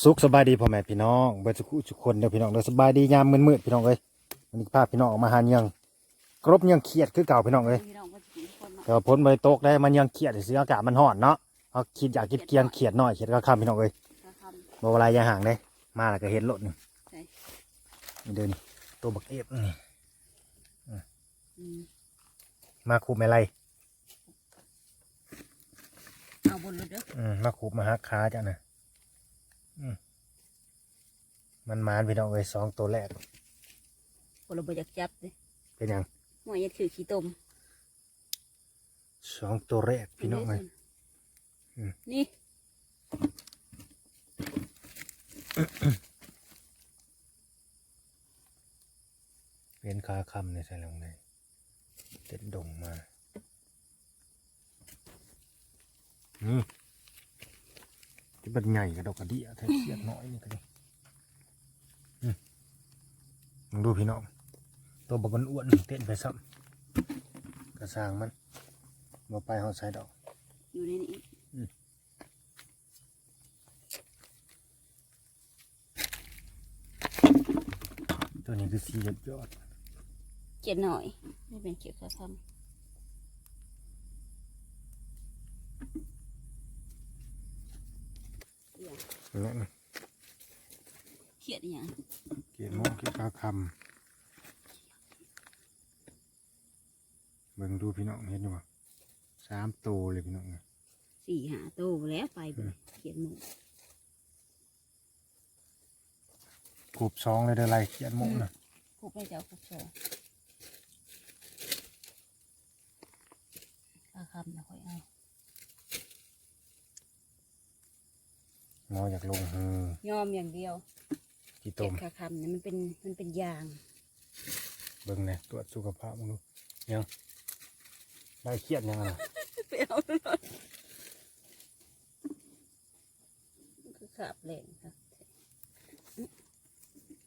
สุขสบายดีพ่อแม่พี่น้องเบิดสุขุทุกคนเด้อพี่น้องเด้อสบายดียามมืดๆพี่น้องเอ้ยวันนี้พาพี่น้องออกมาหาเนียงกรบเนียงเขียดคือเก่าพี่น้องเอ้ยพี่น้องก็จะกินคนมาแต่ว่าพ้นใบตกได้มันยังเขียดสิอากาศมันร้อนเนาะเขาคิดอยากกินเกียงเขียดน้อยเขียดก็คำพี่น้องเอ้ยถ้าทบ่เวลายาห่างได้มาแล้วก็เห็นรถนี่ใช่นี่เดินตัวบักเอฟนี่ำอืมมาคูบไม่ไรเอาบนรถเด้ออืมมาคูบมาหักขาจ้ะนะอื มมันมานพี่น้องเอ้ยสองตัวแรกคนเราไปอยากจับเลยเป็นหยังหมวยยัดคือขี้ต้มสองตัวแรกพี่น้องเอ้ยอืมนี่เป็นขาคำในใส่ลงในเต็ดดงมานี่ ที่มันใหญ่กระดอกกระเดียแท้เขียดน้อยนี่ก็ดิอืมลองดูพี่น้อง ตัวบกมันอ้วนเต้นไปซ้ำกระสร้างมันมาไปหอดใส่ดอก อยู่ในนี้ตัวนี้คือสียอดยอดเจ็ดหน่อย ไม่เป็นเกี่ยวกับทำ อย่างนั่นนะเขียดอหย่างเกียรโมงเกียรขาคำเบิ่งดูพี่น้องเห็นอยู่บ่สามตัวเลยพี่น้องสี่หาโตแล้วไปบ่เลยเขียดหมูกรูปสองเลยเด้อไรเขียนโมงนะคุบไปเจ้าคุบโซ่ข้าคำนะค่อยเอา งออยากลงฮือยอมอย่างเดียวที่เก็ต้บมข้าคำเนี่ยมันเป็นมันเป็นยาง เบิ่งเนี่ยตรวจสุขภาพมึงดูยังได้เครียดยังไงไปเอาคือขาบแรงครับ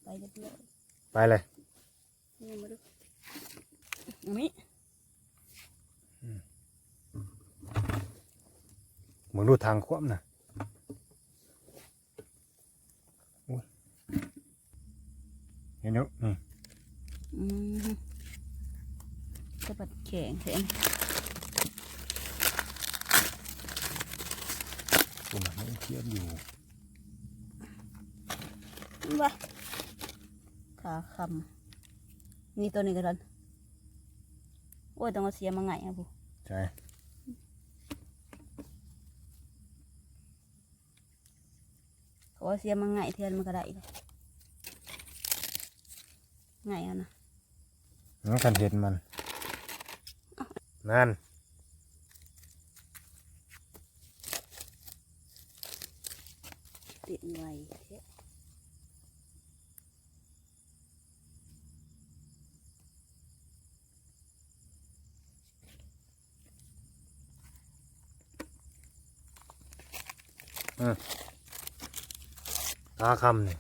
ไปเรียบร้อยไปเลย นี่มาดูอันนี้มึงดูทางคว่ำนะอุ้ย เห็นอยู่นี่อืมจะปัดแข็งแข็งตัวมันไม่เครียดอยู่ว้าขาคำนี่ตัวนี้ก็ทันโอ้ยต้องเอาเสียมาไงอะบุใช่เขาเอาเสียมาไงเทียนมันก็ได้เลย ไงอะนะน้องคันเห็นมัน นั่นติดไว้เทะตาคำนี่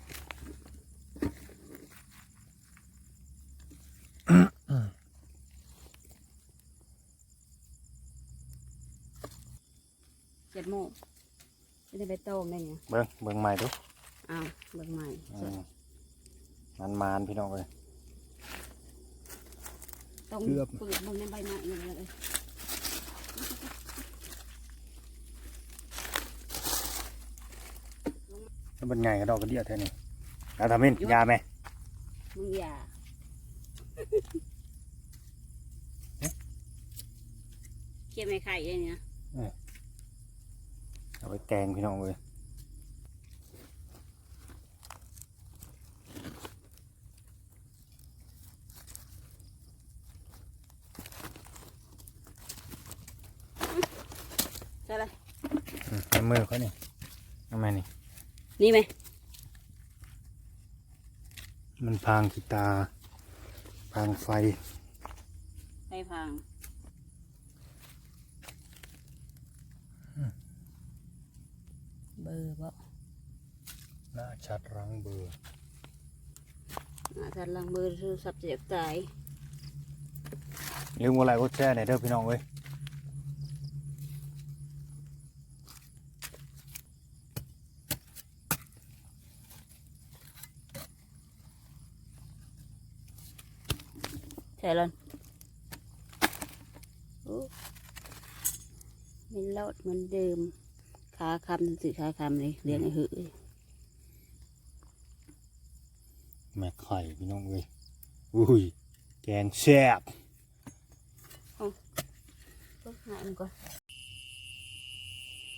เจ็ดโมงไม่ได้ไปโต้มได้ไงเบิ่งเบิ่งใหม่ดูอ้าวเบิกใหม่อืมมันมานพี่น้องเลยต้องเกือบเปิดเบนในใบไม้อย่างเงี้ยเลยถ้ามันใหญ่กระดอกกระเดียแท่นี้แล้วทำมินยาไหมมึงอย่าเคี่ยวไม่ไข่เลยเนี่ยเอาไปแกงพี่น้องเลย ใช่เลย อืมในมือเขานี่ทำไมนี่ นี่ไหม มันพางกีตาร์พางไฟไข่พังเบอร์บ่หน้าชัดรังเบอร์อาจารย์ลังเบอร์โทรศัพท์จะอยากตายลืมอะไรก็แช่ในอยเด้อพี่น้องเว้ย ช่แล้วโอ้ไม่รอดเหมือนเดิมขาคำสื่อ ขาคำเลยเลี้ยงไอ้หือแม่ไข่พี่น้องเอ้ยอุ้ย แกงแซ่บก็หายมันก่อน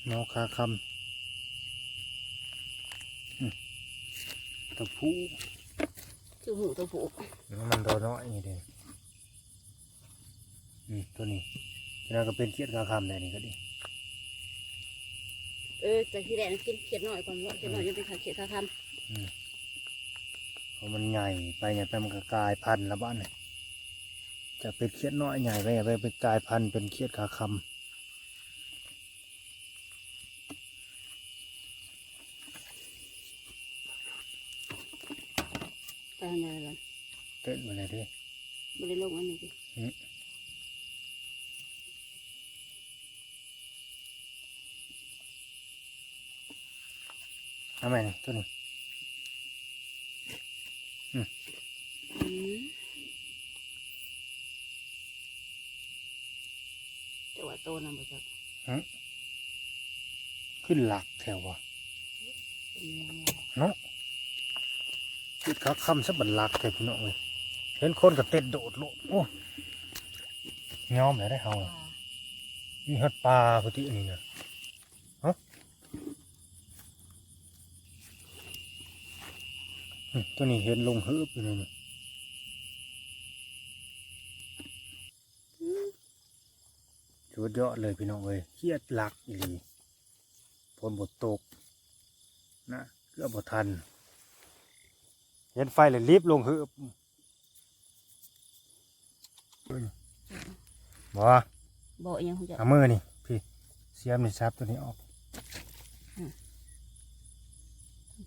น้องคาคำอืมตะพูคือหูตัวผูกมันตัวน้อยนี่เด้อื มตัวนี้แล้วก็เป็นเขียดคาคำได้นี่ก็ดีเออแต่ที่แรกกินเขียดหน่อยก่อนว่าเขียดหน่อยยังเป็นขาเขียดขาคเพราะมันใหญ่ไปใหญ่ไปมันก็กลายพันธุ์แล้วบ้านนี่จะเป็นเขียดน้อยใหญ่ไปใหญ่ไปเป็นกลายพันธุ์เป็นเขียดคาคำตายยังไงล่ะำเต้นมาเลยเด้ไม่ได้ลงอันนี้ดิ ทำไมนี่ตัวนี้อืมแต่ว่าโตนะบ่จักขึ้นหลักแถววะเป็นยังไงเนาะจุดขาคำซะบันหลักแถวพี่น้องเลยเห็นคนก็เต้นโดดโลดโอ้ยอมเลยได้เฮาน่ะมีฮัดปลาพอดีอันนี้นะฮะอืม ตัวนี้เห็นลงเฮืบอยู่เลยนี่สุดยอดเลยพี่น้องเลยเครียดหลักอีหลีฝนบดตกนะเกือบบทัน เห็นไฟเลยรีบลงเฮือบบ่บ่ยังคงจะเอามือนี่พี่เสียมนี่ซับตัวนี้ออก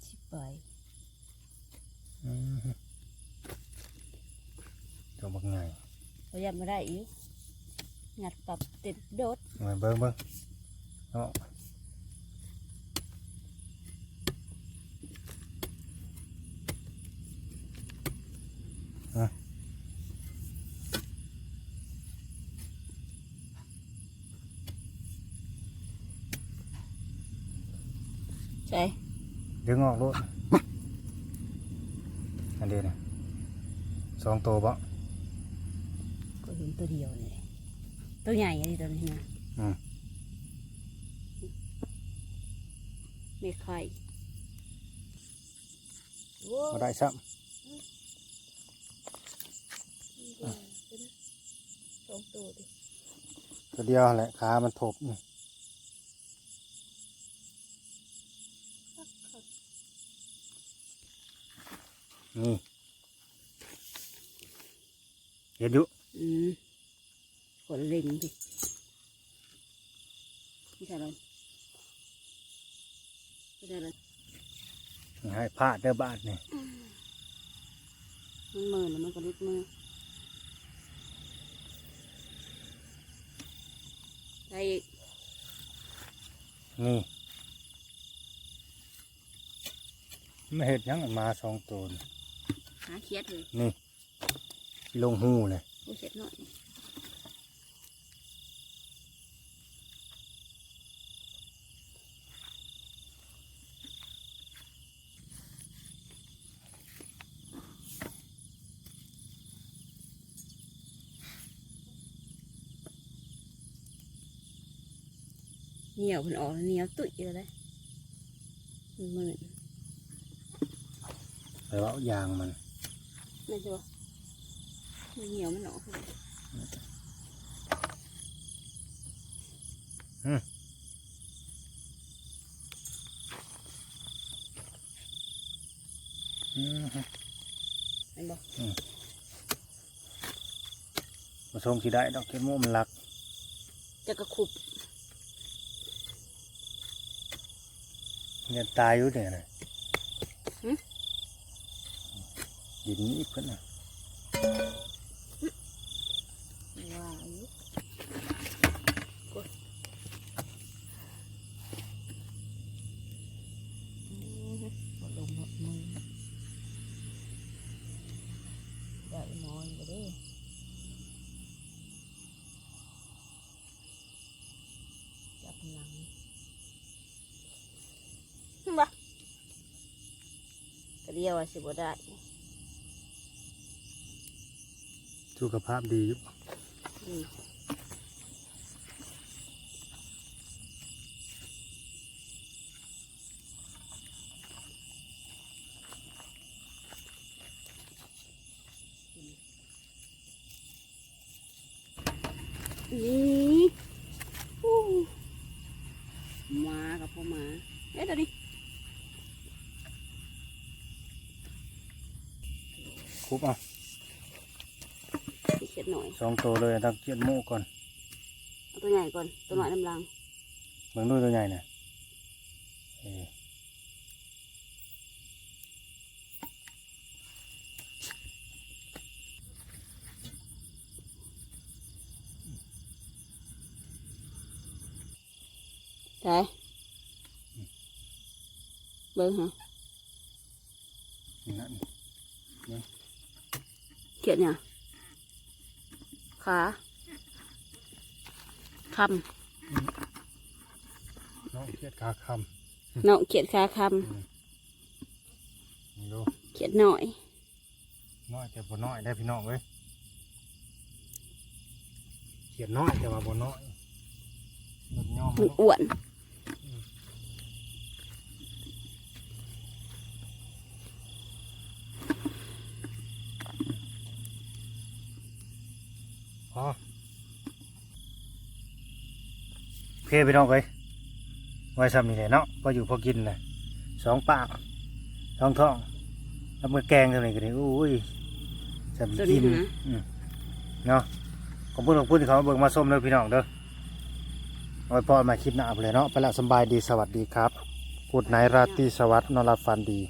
ชิบไป อือฮึตัวบักไง เรายับมาได้อีกงัดปรับติดโดดมาเบิ้งเบิ้งเอาใช่ดึงออกรถอันเดียวนะสองตัวบ่ก็เห็น ตัวเดียวนี่ตัวใหญ่อันนี้ตัวนี้นะอืมไม่ไข่โว้มาได้ซ้สองตัวดิำตัวเดียวแหละขามันถกนี่นี่เห็นอยู่อืมข นเล็งดินี่ใช่ไหมไม่ได้เลยให้พลาดเด้อบาทนี่มันมือแล้วมันก็ลุดมือใช่อีกนี่ไม่เห็ดหยังมาสองตัวนี่หาเคียดเลยนี่ลงหูเลยโอ้เสร็จหน่อย เหนียวมันออกเหนียวตุ๋ยเลยมันมืดไปว่าเอายางมันไม่ใช่ปะมันเหนียวมันออกเลยอือฮึเห็นปะผสมสีได้ดอกเกโมมันหลักจะกระคุบ เนี่ยตายอยู่เนี่ยนะดินนี้เพิ่นน่ะ ดียวว่าสิบ่ได้สุขภาพดีอยู่ อืมนี่อู้มากับพ่อมาเอ๊ะตัวนี้ คุบเอาสิเข็ดหน่อยสองตัวเลยตั้งเกียดหมูก่อนเอาตัวใหญ่ก่อนตัวหน่อยน้ำลังเบิ่งดูตัวใหญ่น่ะเอ้ยได้เบิ้งฮะนี่นั่น เขียนเนี่ยขาคน้องเกียดขาคำเนาะเขียนขาคำนี่ดูำเขียนหน่อยน้อยแต่บ่น้อยได้พี่น้องเว้ยเขียดน้อยแต่ว่าบ่น้อยลดย่อมมันอ้วน พอ โอเคพี่น้องเว้ยไว้ซ้ำนี่แหละเนาะพออยู่พอกินเลยสองปากสองท้องแล้วมือแกงเท่านี้ก็ได้อุ้ยจะตัวนี้กินนะอืมเนาะขอบคุณขอบคุณที่เขามาเบิ่งมาส้มเลยพี่น้องเด้อเอาไว้พอมาคลิปหน้าไปเลยเนาะไปละสำบายดีสวัสดีครับกุดไนราตรีสวัสดิ์นอนรับฟันดี